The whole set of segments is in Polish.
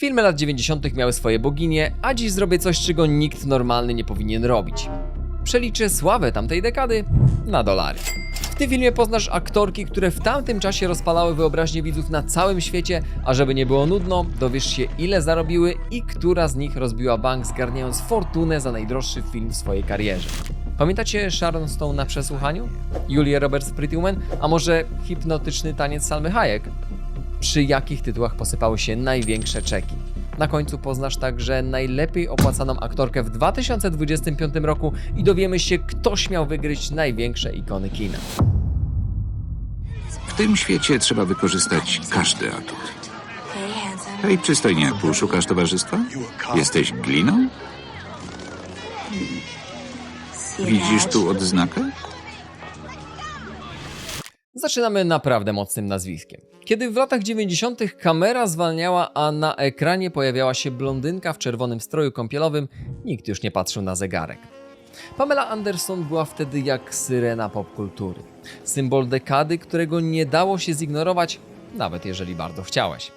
Filmy lat 90. miały swoje boginie, a dziś zrobię coś, czego nikt normalny nie powinien robić. Przeliczę sławę tamtej dekady na dolary. W tym filmie poznasz aktorki, które w tamtym czasie rozpalały wyobraźnię widzów na całym świecie, a żeby nie było nudno, dowiesz się ile zarobiły i która z nich rozbiła bank zgarniając fortunę za najdroższy film w swojej karierze. Pamiętacie Sharon Stone na przesłuchaniu? Julia Roberts Pretty Woman? A może hipnotyczny taniec Salmy Hayek? Przy jakich tytułach posypały się największe czeki? Na końcu poznasz także najlepiej opłacaną aktorkę w 2025 roku i dowiemy się, kto śmiał wygryźć największe ikony kina. W tym świecie trzeba wykorzystać każdy atut. Hej, przystojniaku, szukasz towarzystwa? Jesteś gliną? Widzisz tu odznakę? Zaczynamy naprawdę mocnym nazwiskiem. Kiedy w latach 90. kamera zwalniała, a na ekranie pojawiała się blondynka w czerwonym stroju kąpielowym, nikt już nie patrzył na zegarek. Pamela Anderson była wtedy jak syrena popkultury. Symbol dekady, którego nie dało się zignorować, nawet jeżeli bardzo chciałeś.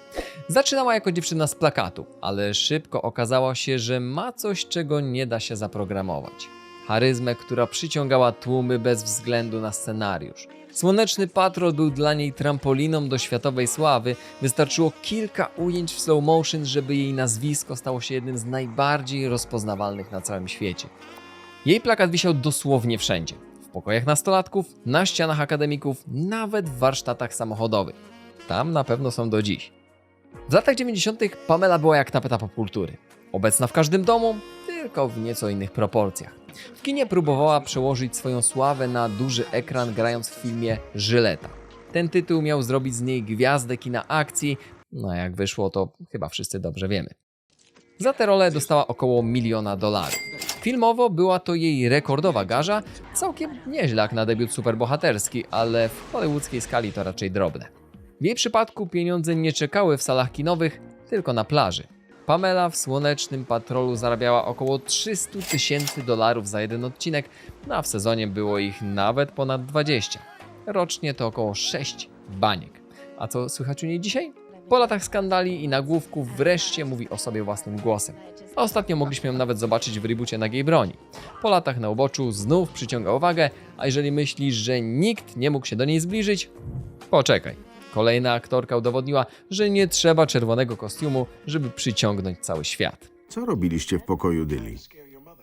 Zaczynała jako dziewczyna z plakatu, ale szybko okazało się, że ma coś, czego nie da się zaprogramować. Charyzmę, która przyciągała tłumy bez względu na scenariusz. Słoneczny Patrol był dla niej trampoliną do światowej sławy. Wystarczyło kilka ujęć w slow motion, żeby jej nazwisko stało się jednym z najbardziej rozpoznawalnych na całym świecie. Jej plakat wisiał dosłownie wszędzie. W pokojach nastolatków, na ścianach akademików, nawet w warsztatach samochodowych. Tam na pewno są do dziś. W latach 90. Pamela była jak tapeta popkultury. Obecna w każdym domu, tylko w nieco innych proporcjach. W kinie próbowała przełożyć swoją sławę na duży ekran, grając w filmie Żyleta. Ten tytuł miał zrobić z niej gwiazdę kina akcji, no a jak wyszło, to chyba wszyscy dobrze wiemy. Za tę rolę dostała około miliona dolarów. Filmowo była to jej rekordowa garza, całkiem nieźle jak na debiut superbohaterski, ale w hollywoodzkiej skali to raczej drobne. W jej przypadku pieniądze nie czekały w salach kinowych, tylko na plaży. Pamela w Słonecznym Patrolu zarabiała około 300 tysięcy dolarów za jeden odcinek, no a w sezonie było ich nawet ponad 20. Rocznie to około 6 baniek. A co słychać u niej dzisiaj? Po latach skandali i nagłówków wreszcie mówi o sobie własnym głosem. Ostatnio mogliśmy ją nawet zobaczyć w reboocie Nagiej Broni. Po latach na uboczu znów przyciąga uwagę, a jeżeli myślisz, że nikt nie mógł się do niej zbliżyć, poczekaj. Kolejna aktorka udowodniła, że nie trzeba czerwonego kostiumu, żeby przyciągnąć cały świat. Co robiliście w pokoju Dyli?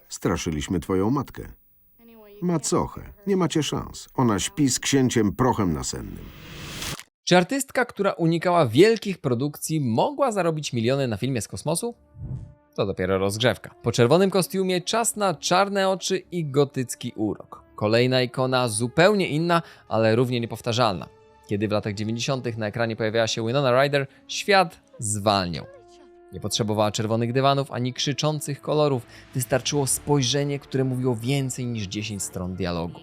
Straszyliśmy twoją matkę. Macochę. Nie macie szans. Ona śpi z księciem prochem nasennym. Czy artystka, która unikała wielkich produkcji, mogła zarobić miliony na filmie z kosmosu? To dopiero rozgrzewka. Po czerwonym kostiumie czas na czarne oczy i gotycki urok. Kolejna ikona zupełnie inna, ale równie niepowtarzalna. Kiedy w latach 90. na ekranie pojawiała się Winona Ryder, świat zwalniał. Nie potrzebowała czerwonych dywanów ani krzyczących kolorów, wystarczyło spojrzenie, które mówiło więcej niż 10 stron dialogu.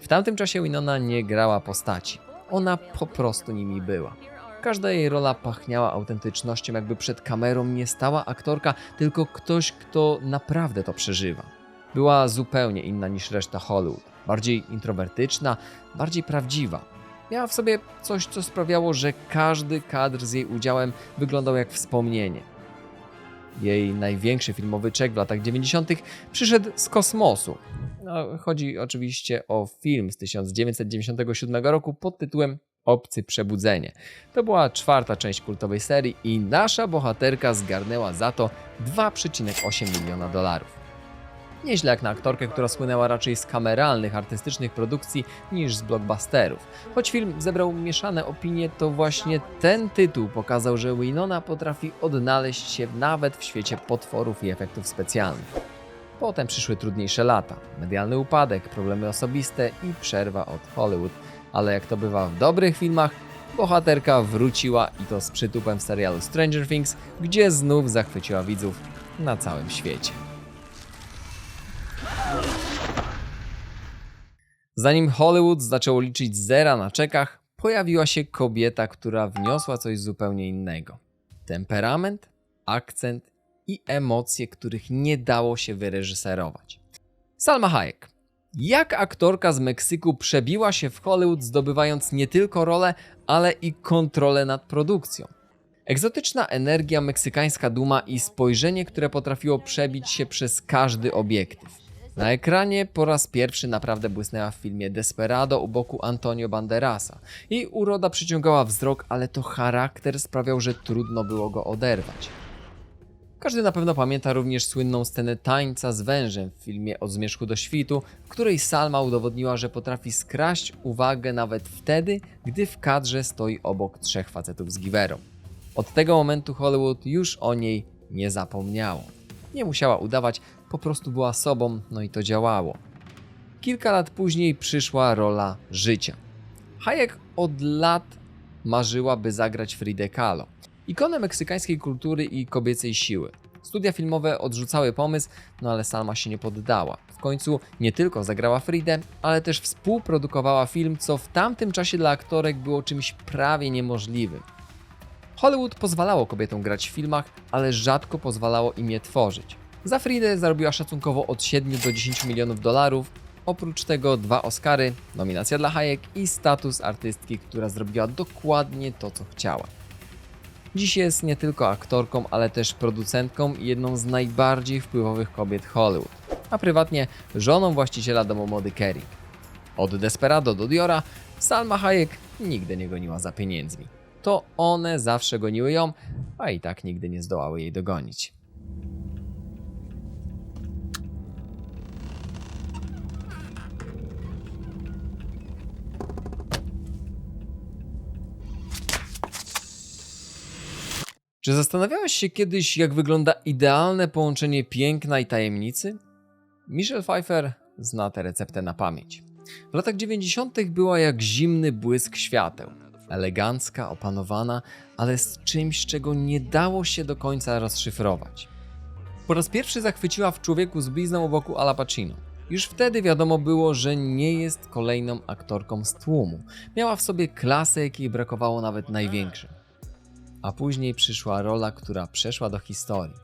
W tamtym czasie Winona nie grała postaci, ona po prostu nimi była. Każda jej rola pachniała autentycznością, jakby przed kamerą nie stała aktorka, tylko ktoś, kto naprawdę to przeżywa. Była zupełnie inna niż reszta Hollywood, bardziej introwertyczna, bardziej prawdziwa. Miała w sobie coś, co sprawiało, że każdy kadr z jej udziałem wyglądał jak wspomnienie. Jej największy filmowy czek w latach 90. przyszedł z kosmosu. No, chodzi oczywiście o film z 1997 roku pod tytułem Obcy Przebudzenie. To była czwarta część kultowej serii i nasza bohaterka zgarnęła za to 2,8 miliona dolarów. Nieźle jak na aktorkę, która słynęła raczej z kameralnych, artystycznych produkcji niż z blockbusterów. Choć film zebrał mieszane opinie, to właśnie ten tytuł pokazał, że Winona potrafi odnaleźć się nawet w świecie potworów i efektów specjalnych. Potem przyszły trudniejsze lata, medialny upadek, problemy osobiste i przerwa od Hollywood. Ale jak to bywa w dobrych filmach, bohaterka wróciła i to z przytupem w serialu Stranger Things, gdzie znów zachwyciła widzów na całym świecie. Zanim Hollywood zaczęło liczyć zera na czekach, pojawiła się kobieta, która wniosła coś zupełnie innego. Temperament, akcent i emocje, których nie dało się wyreżyserować. Salma Hayek. Jak aktorka z Meksyku przebiła się w Hollywood, zdobywając nie tylko rolę, ale i kontrolę nad produkcją? Egzotyczna energia, meksykańska duma i spojrzenie, które potrafiło przebić się przez każdy obiektyw. Na ekranie po raz pierwszy naprawdę błysnęła w filmie Desperado u boku Antonio Banderasa. Jej uroda przyciągała wzrok, ale to charakter sprawiał, że trudno było go oderwać. Każdy na pewno pamięta również słynną scenę tańca z wężem w filmie Od zmierzchu do świtu, w której Salma udowodniła, że potrafi skraść uwagę nawet wtedy, gdy w kadrze stoi obok trzech facetów z giwerą. Od tego momentu Hollywood już o niej nie zapomniało. Nie musiała udawać, po prostu była sobą, no i to działało. Kilka lat później przyszła rola życia. Hayek od lat marzyła, by zagrać Frida Kahlo, ikonę meksykańskiej kultury i kobiecej siły. Studia filmowe odrzucały pomysł, no ale Salma się nie poddała. W końcu nie tylko zagrała Fridę, ale też współprodukowała film, co w tamtym czasie dla aktorek było czymś prawie niemożliwym. Hollywood pozwalało kobietom grać w filmach, ale rzadko pozwalało im je tworzyć. Za Fridę zarobiła szacunkowo od 7 do 10 milionów dolarów. Oprócz tego dwa Oscary, nominacja dla Hayek i status artystki, która zrobiła dokładnie to, co chciała. Dziś jest nie tylko aktorką, ale też producentką i jedną z najbardziej wpływowych kobiet Hollywood, a prywatnie żoną właściciela domu mody Kerry. Od Desperado do Diora Salma Hayek nigdy nie goniła za pieniędzmi. To one zawsze goniły ją, a i tak nigdy nie zdołały jej dogonić. Czy zastanawiałeś się kiedyś, jak wygląda idealne połączenie piękna i tajemnicy? Michelle Pfeiffer zna tę receptę na pamięć. W latach 90. była jak zimny błysk świateł. Elegancka, opanowana, ale z czymś, czego nie dało się do końca rozszyfrować. Po raz pierwszy zachwyciła w człowieku z blizną boku Ala Pacino. Już wtedy wiadomo było, że nie jest kolejną aktorką z tłumu. Miała w sobie klasę, jakiej brakowało nawet największym. A później przyszła rola, która przeszła do historii.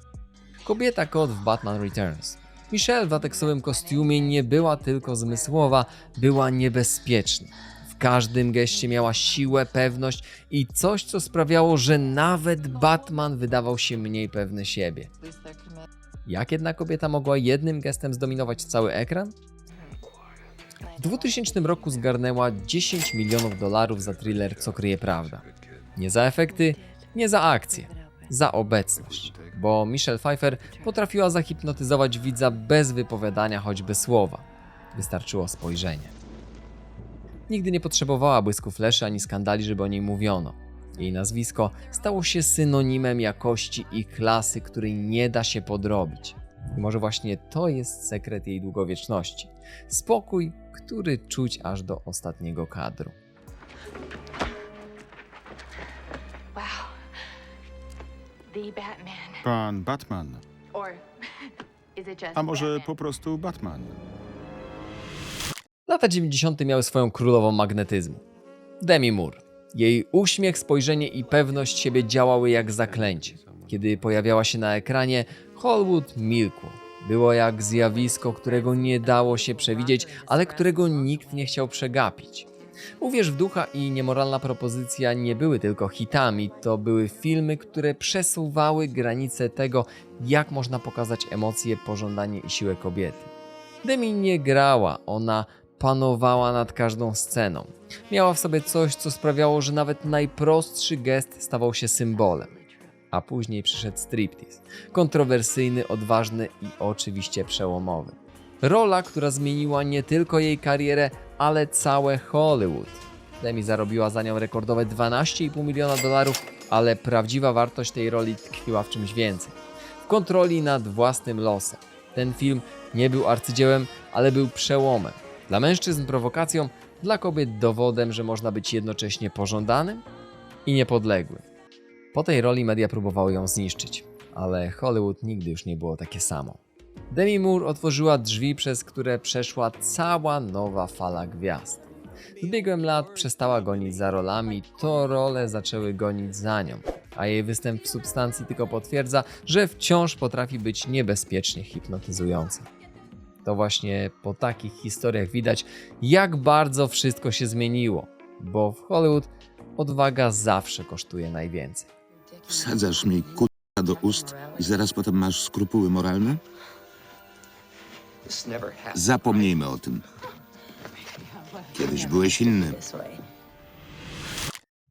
Kobieta kot w Batman Returns. Michelle w lateksowym kostiumie nie była tylko zmysłowa, była niebezpieczna. W każdym geście miała siłę, pewność i coś, co sprawiało, że nawet Batman wydawał się mniej pewny siebie. Jak jedna kobieta mogła jednym gestem zdominować cały ekran? W 2000 roku zgarnęła 10 milionów dolarów za thriller Co kryje prawda. Nie za efekty, nie za akcję, za obecność. Bo Michelle Pfeiffer potrafiła zahipnotyzować widza bez wypowiadania choćby słowa. Wystarczyło spojrzenie. Nigdy nie potrzebowała błysku fleszy ani skandali, żeby o niej mówiono. Jej nazwisko stało się synonimem jakości i klasy, której nie da się podrobić. I może właśnie to jest sekret jej długowieczności. Spokój, który czuć aż do ostatniego kadru. The Batman. Pan Batman. Or is it just A może Batman? po prostu Batman? Lata 90. miały swoją królową magnetyzmu. Demi Moore. Jej uśmiech, spojrzenie i pewność siebie działały jak zaklęcie. Kiedy pojawiała się na ekranie, Hollywood milkło. Było jak zjawisko, którego nie dało się przewidzieć, ale którego nikt nie chciał przegapić. Uwierz w ducha i niemoralna propozycja nie były tylko hitami, to były filmy, które przesuwały granice tego, jak można pokazać emocje, pożądanie i siłę kobiety. Demi nie grała, ona panowała nad każdą sceną. Miała w sobie coś, co sprawiało, że nawet najprostszy gest stawał się symbolem. A później przyszedł striptease. Kontrowersyjny, odważny i oczywiście przełomowy. Rola, która zmieniła nie tylko jej karierę, ale całe Hollywood. Demi zarobiła za nią rekordowe 12,5 miliona dolarów, ale prawdziwa wartość tej roli tkwiła w czymś więcej. W kontroli nad własnym losem. Ten film nie był arcydziełem, ale był przełomem. Dla mężczyzn prowokacją, dla kobiet dowodem, że można być jednocześnie pożądanym i niepodległym. Po tej roli media próbowały ją zniszczyć, ale Hollywood nigdy już nie było takie samo. Demi Moore otworzyła drzwi, przez które przeszła cała nowa fala gwiazd. Z biegiem lat przestała gonić za rolami, to role zaczęły gonić za nią, a jej występ w substancji tylko potwierdza, że wciąż potrafi być niebezpiecznie hipnotyzująca. To właśnie po takich historiach widać, jak bardzo wszystko się zmieniło, bo w Hollywood odwaga zawsze kosztuje najwięcej. Wsadzasz mi k***a do ust i zaraz potem masz skrupuły moralne? Zapomnijmy o tym. Kiedyś byłeś inny.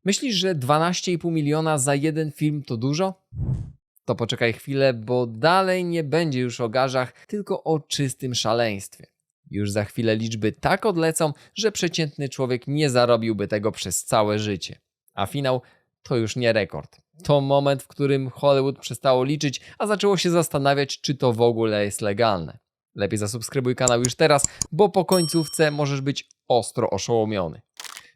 Myślisz, że 12,5 miliona za jeden film to dużo? To poczekaj chwilę, bo dalej nie będzie już o garzach, tylko o czystym szaleństwie. Już za chwilę liczby tak odlecą, że przeciętny człowiek nie zarobiłby tego przez całe życie. A finał to już nie rekord. To moment, w którym Hollywood przestało liczyć, a zaczęło się zastanawiać, czy to w ogóle jest legalne. Lepiej zasubskrybuj kanał już teraz, bo po końcówce możesz być ostro oszołomiony.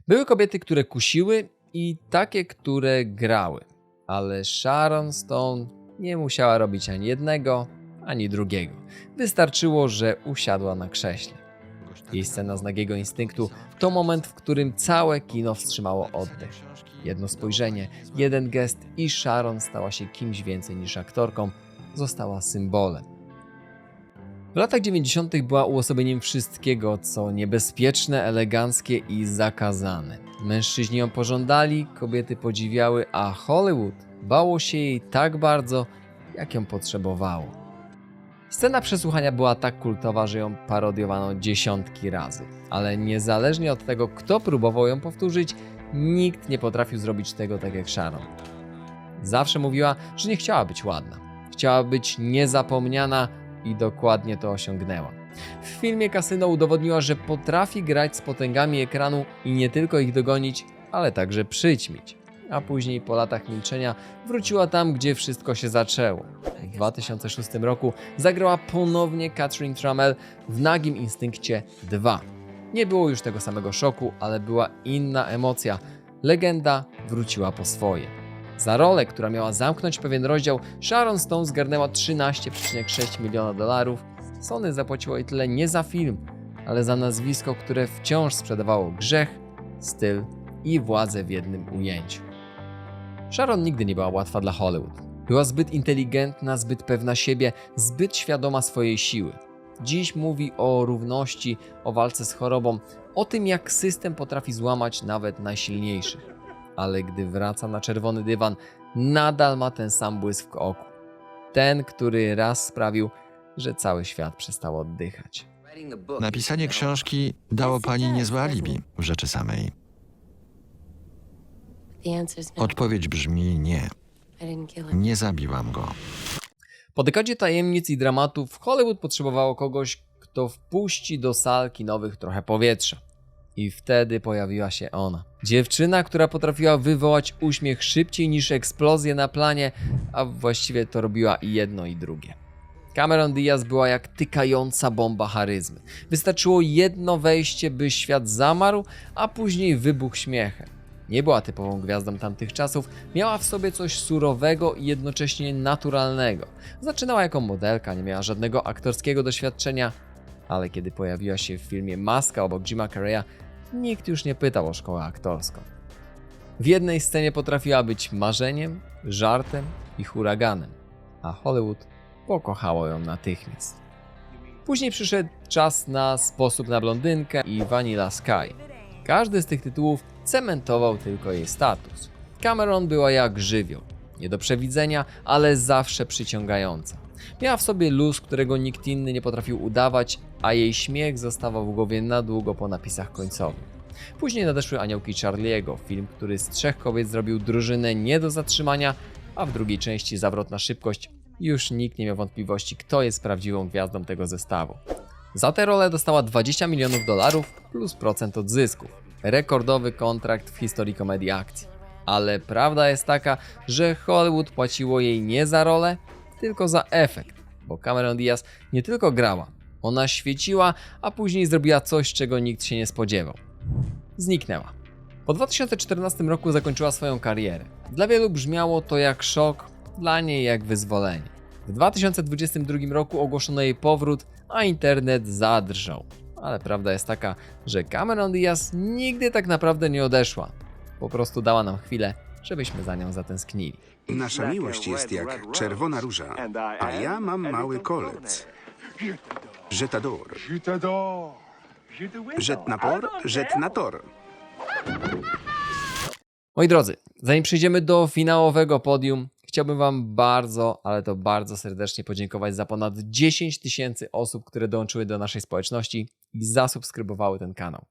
Były kobiety, które kusiły i takie, które grały. Ale Sharon Stone nie musiała robić ani jednego, ani drugiego. Wystarczyło, że usiadła na krześle. Jej scena z nagiego instynktu to moment, w którym całe kino wstrzymało oddech. Jedno spojrzenie, jeden gest i Sharon stała się kimś więcej niż aktorką, została symbolem. W latach 90. była uosobieniem wszystkiego, co niebezpieczne, eleganckie i zakazane. Mężczyźni ją pożądali, kobiety podziwiały, a Hollywood bało się jej tak bardzo, jak ją potrzebowało. Scena przesłuchania była tak kultowa, że ją parodiowano dziesiątki razy, ale niezależnie od tego, kto próbował ją powtórzyć, nikt nie potrafił zrobić tego tak jak Sharon. Zawsze mówiła, że nie chciała być ładna. Chciała być niezapomniana i dokładnie to osiągnęła. W filmie Kasyno udowodniła, że potrafi grać z potęgami ekranu i nie tylko ich dogonić, ale także przyćmić. A później po latach milczenia wróciła tam, gdzie wszystko się zaczęło. W 2006 roku zagrała ponownie Catherine Trammell w Nagim Instynkcie 2. Nie było już tego samego szoku, ale była inna emocja. Legenda wróciła po swoje. Za rolę, która miała zamknąć pewien rozdział, Sharon Stone zgarnęła 13,6 miliona dolarów. Sony zapłaciło jej tyle nie za film, ale za nazwisko, które wciąż sprzedawało grzech, styl i władzę w jednym ujęciu. Sharon nigdy nie była łatwa dla Hollywood. Była zbyt inteligentna, zbyt pewna siebie, zbyt świadoma swojej siły. Dziś mówi o równości, o walce z chorobą, o tym jak system potrafi złamać nawet najsilniejszych. Ale gdy wraca na czerwony dywan, nadal ma ten sam błysk w oku. Ten, który raz sprawił, że cały świat przestał oddychać. Napisanie książki dało pani niezłe alibi w rzeczy samej. Odpowiedź brzmi nie. Nie zabiłam go. Po dekadzie tajemnic i dramatów Hollywood potrzebowało kogoś, kto wpuści do sal kinowych trochę powietrza. I wtedy pojawiła się ona. Dziewczyna, która potrafiła wywołać uśmiech szybciej niż eksplozję na planie, a właściwie to robiła i jedno i drugie. Cameron Diaz była jak tykająca bomba charyzmy. Wystarczyło jedno wejście, by świat zamarł, a później wybuch śmiechem. Nie była typową gwiazdą tamtych czasów, miała w sobie coś surowego i jednocześnie naturalnego. Zaczynała jako modelka, nie miała żadnego aktorskiego doświadczenia, ale kiedy pojawiła się w filmie Maska obok Jima Carreya, nikt już nie pytał o szkołę aktorską. W jednej scenie potrafiła być marzeniem, żartem i huraganem, a Hollywood pokochało ją natychmiast. Później przyszedł czas na Sposób na blondynkę i Vanilla Sky. Każdy z tych tytułów cementował tylko jej status. Cameron była jak żywioł. Nie do przewidzenia, ale zawsze przyciągająca. Miała w sobie luz, którego nikt inny nie potrafił udawać, a jej śmiech zostawał w głowie na długo po napisach końcowych. Później nadeszły Aniołki Charlie'ego, film, który z trzech kobiet zrobił drużynę nie do zatrzymania, a w drugiej części Zawrotna Szybkość już nikt nie miał wątpliwości, kto jest prawdziwą gwiazdą tego zestawu. Za tę rolę dostała 20 milionów dolarów plus procent od zysków. Rekordowy kontrakt w historii komedii akcji. Ale prawda jest taka, że Hollywood płaciło jej nie za rolę, tylko za efekt, bo Cameron Diaz nie tylko grała, ona świeciła, a później zrobiła coś, czego nikt się nie spodziewał. Zniknęła. Po 2014 roku zakończyła swoją karierę. Dla wielu brzmiało to jak szok, dla niej jak wyzwolenie. W 2022 roku ogłoszono jej powrót, a internet zadrżał. Ale prawda jest taka, że Cameron Diaz nigdy tak naprawdę nie odeszła. Po prostu dała nam chwilę, żebyśmy za nią zatęsknili. Nasza miłość jest jak czerwona róża, a ja mam mały kolec. Je t'adore. Jet na por, jet na tor. Moi drodzy, zanim przejdziemy do finałowego podium, chciałbym Wam bardzo, ale to bardzo serdecznie podziękować za ponad 10 tysięcy osób, które dołączyły do naszej społeczności i zasubskrybowały ten kanał.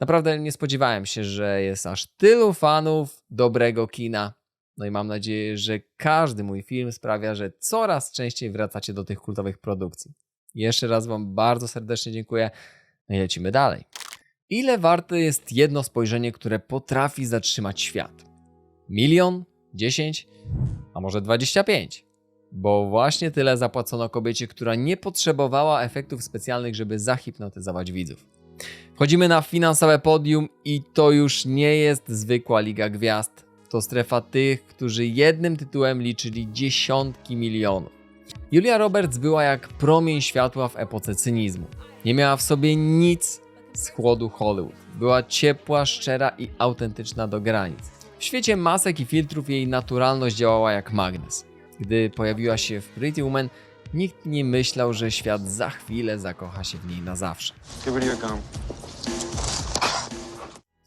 Naprawdę nie spodziewałem się, że jest aż tylu fanów dobrego kina. No i mam nadzieję, że każdy mój film sprawia, że coraz częściej wracacie do tych kultowych produkcji. Jeszcze raz Wam bardzo serdecznie dziękuję. No i lecimy dalej. Ile warte jest jedno spojrzenie, które potrafi zatrzymać świat? Milion? Dziesięć? A może dwadzieścia pięć? Bo właśnie tyle zapłacono kobiecie, która nie potrzebowała efektów specjalnych, żeby zahipnotyzować widzów. Wchodzimy na finansowe podium i to już nie jest zwykła Liga Gwiazd. To strefa tych, którzy jednym tytułem liczyli dziesiątki milionów. Julia Roberts była jak promień światła w epoce cynizmu. Nie miała w sobie nic z chłodu Hollywood. Była ciepła, szczera i autentyczna do granic. W świecie masek i filtrów jej naturalność działała jak magnes. Gdy pojawiła się w Pretty Woman, nikt nie myślał, że świat za chwilę zakocha się w niej na zawsze.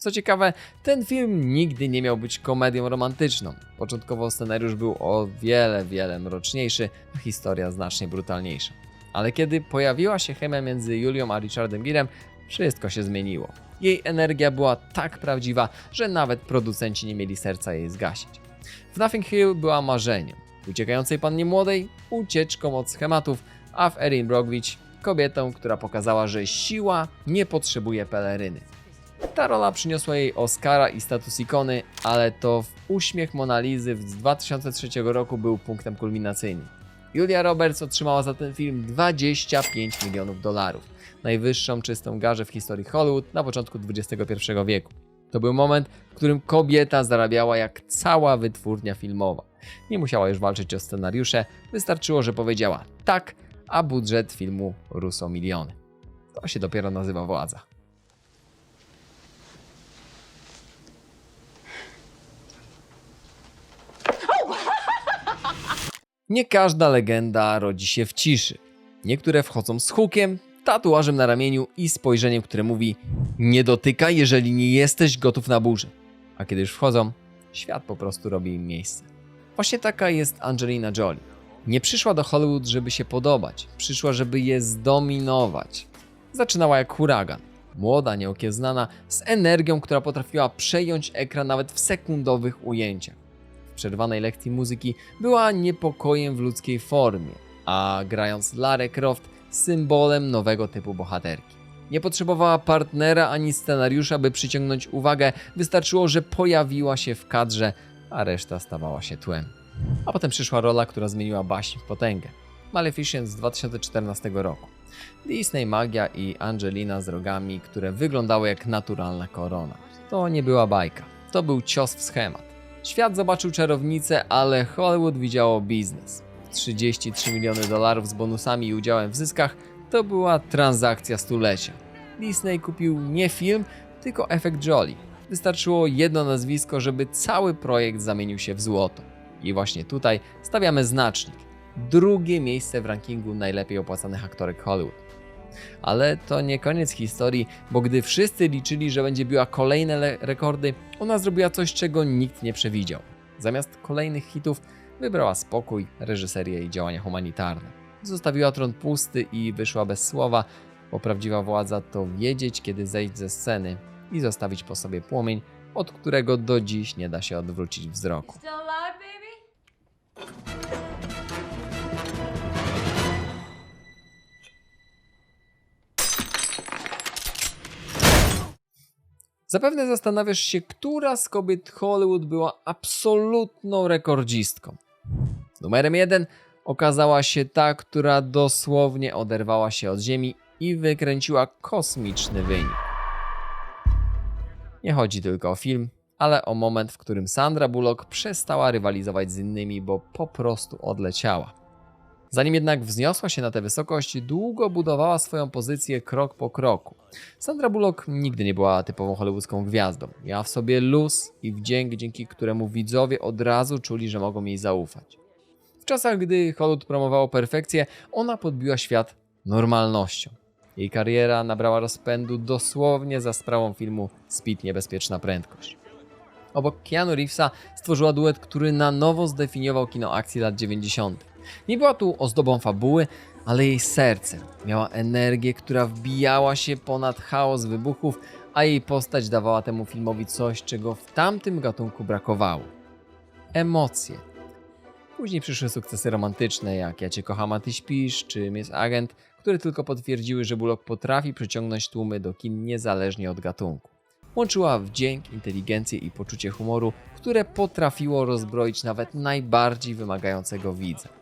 Co ciekawe, ten film nigdy nie miał być komedią romantyczną. Początkowo scenariusz był o wiele, wiele mroczniejszy, a historia znacznie brutalniejsza. Ale kiedy pojawiła się chemia między Julią a Richardem Girem, wszystko się zmieniło. Jej energia była tak prawdziwa, że nawet producenci nie mieli serca jej zgasić. W Nothing Hill była marzeniem. Uciekającej pannie młodej ucieczką od schematów, a w Erin Brockovich kobietą, która pokazała, że siła nie potrzebuje peleryny. Ta rola przyniosła jej Oscara i status ikony, ale to w uśmiech Monalizy z 2003 roku był punktem kulminacyjnym. Julia Roberts otrzymała za ten film 25 milionów dolarów, najwyższą czystą garzę w historii Hollywood na początku XXI wieku. To był moment, w którym kobieta zarabiała jak cała wytwórnia filmowa. Nie musiała już walczyć o scenariusze, wystarczyło, że powiedziała tak, a budżet filmu rósł o miliony. To się dopiero nazywa władza. Nie każda legenda rodzi się w ciszy. Niektóre wchodzą z hukiem, tatuażem na ramieniu i spojrzeniem, które mówi: Nie dotykaj, jeżeli nie jesteś gotów na burzę. A kiedy już wchodzą, świat po prostu robi im miejsce. Właśnie taka jest Angelina Jolie. Nie przyszła do Hollywood, żeby się podobać, przyszła, żeby je zdominować. Zaczynała jak huragan. Młoda, nieokieznana, z energią, która potrafiła przejąć ekran nawet w sekundowych ujęciach przerwanej lekcji muzyki była niepokojem w ludzkiej formie, a grając Lara Croft symbolem nowego typu bohaterki. Nie potrzebowała partnera ani scenariusza, by przyciągnąć uwagę, wystarczyło, że pojawiła się w kadrze, a reszta stawała się tłem. A potem przyszła rola, która zmieniła baśń w potęgę. Maleficent z 2014 roku. Disney magia i Angelina z rogami, które wyglądały jak naturalna korona. To nie była bajka, to był cios w schemat. Świat zobaczył czarownicę, ale Hollywood widziało biznes. 33 miliony dolarów z bonusami i udziałem w zyskach to była transakcja stulecia. Disney kupił nie film, tylko efekt Jolie. Wystarczyło jedno nazwisko, żeby cały projekt zamienił się w złoto. I właśnie tutaj stawiamy znacznik. Drugie miejsce w rankingu najlepiej opłacanych aktorek Hollywood. Ale to nie koniec historii, bo gdy wszyscy liczyli, że będzie biła kolejne le- rekordy, ona zrobiła coś, czego nikt nie przewidział. Zamiast kolejnych hitów wybrała spokój, reżyserię i działania humanitarne. Zostawiła tron pusty i wyszła bez słowa, bo prawdziwa władza to wiedzieć, kiedy zejść ze sceny i zostawić po sobie płomień, od którego do dziś nie da się odwrócić wzroku. Still alive, baby? Zapewne zastanawiasz się, która z kobiet Hollywood była absolutną rekordzistką. Numerem jeden okazała się ta, która dosłownie oderwała się od ziemi i wykręciła kosmiczny wynik. Nie chodzi tylko o film, ale o moment, w którym Sandra Bullock przestała rywalizować z innymi, bo po prostu odleciała. Zanim jednak wzniosła się na tę wysokość, długo budowała swoją pozycję krok po kroku. Sandra Bullock nigdy nie była typową hollywoodzką gwiazdą. Miała w sobie luz i wdzięk, dzięki któremu widzowie od razu czuli, że mogą jej zaufać. W czasach, gdy Hollywood promowało perfekcję, ona podbiła świat normalnością. Jej kariera nabrała rozpędu dosłownie za sprawą filmu Speed Niebezpieczna Prędkość. Obok Keanu Reevesa stworzyła duet, który na nowo zdefiniował kino akcji lat 90. Nie była tu ozdobą fabuły, ale jej sercem. Miała energię, która wbijała się ponad chaos wybuchów, a jej postać dawała temu filmowi coś, czego w tamtym gatunku brakowało. Emocje. Później przyszły sukcesy romantyczne, jak Ja Cię kocham, a Ty śpisz, czy Miss Agent, które tylko potwierdziły, że Bullock potrafi przyciągnąć tłumy do kin niezależnie od gatunku. Łączyła wdzięk, inteligencję i poczucie humoru, które potrafiło rozbroić nawet najbardziej wymagającego widza.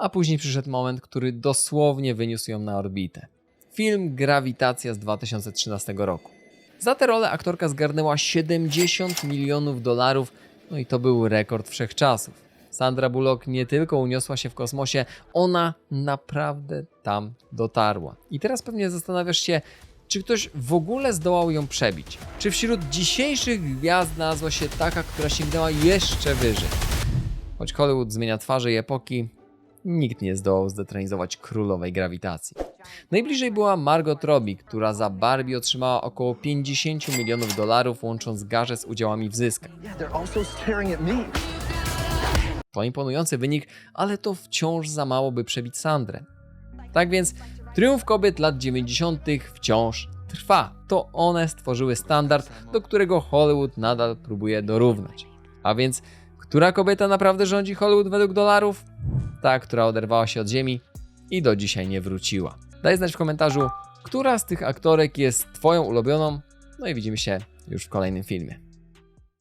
A później przyszedł moment, który dosłownie wyniósł ją na orbitę. Film Grawitacja z 2013 roku. Za tę rolę aktorka zgarnęła 70 milionów dolarów, no i to był rekord wszechczasów. Sandra Bullock nie tylko uniosła się w kosmosie, ona naprawdę tam dotarła. I teraz pewnie zastanawiasz się, czy ktoś w ogóle zdołał ją przebić? Czy wśród dzisiejszych gwiazd znalazła się taka, która sięgnęła jeszcze wyżej? Choć Hollywood zmienia twarze i epoki, nikt nie zdołał zdetronizować królowej grawitacji. Najbliżej była Margot Robbie, która za Barbie otrzymała około 50 milionów dolarów, łącząc garze z udziałami w zyskach. To imponujący wynik, ale to wciąż za mało, by przebić Sandrę. Tak więc triumf kobiet lat 90. wciąż trwa. To one stworzyły standard, do którego Hollywood nadal próbuje dorównać. A więc, która kobieta naprawdę rządzi Hollywood według dolarów? Ta, która oderwała się od ziemi i do dzisiaj nie wróciła. Daj znać w komentarzu, która z tych aktorek jest Twoją ulubioną. No i widzimy się już w kolejnym filmie.